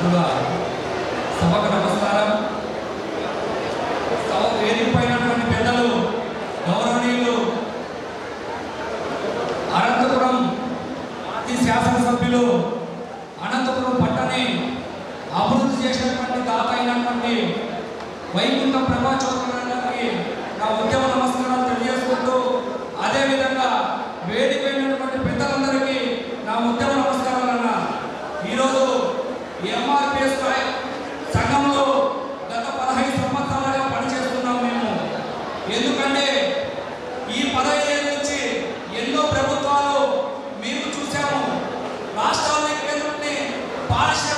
కూడా సభకు నమస్కారం. సభ వేదికపైనటువంటి పెద్దలు గౌరవనీయులు అనంతపురం మాజీ శాసనసభ్యులు అనంతపురం పట్టణి అభివృద్ధి చేసినటువంటి దాత అయినటువంటి వైకుంఠ ప్రభా నా ఉద్యమ నమస్కారాలు తెలియజేసుకుంటూ అదేవిధంగా వేడిపోయినటువంటి పెద్దలందరికీ ఎంఆర్పిఎస్ స్థాయి సంఘంలో గత పదహైదు సంవత్సరాలుగా పనిచేస్తున్నాం మేము. ఎందుకంటే ఈ పదహైదు నుంచి ఎన్నో ప్రభుత్వాలు మేము చూశాము. రాష్ట్రాన్ని కేంద్రాన్ని పారిశ్రామిక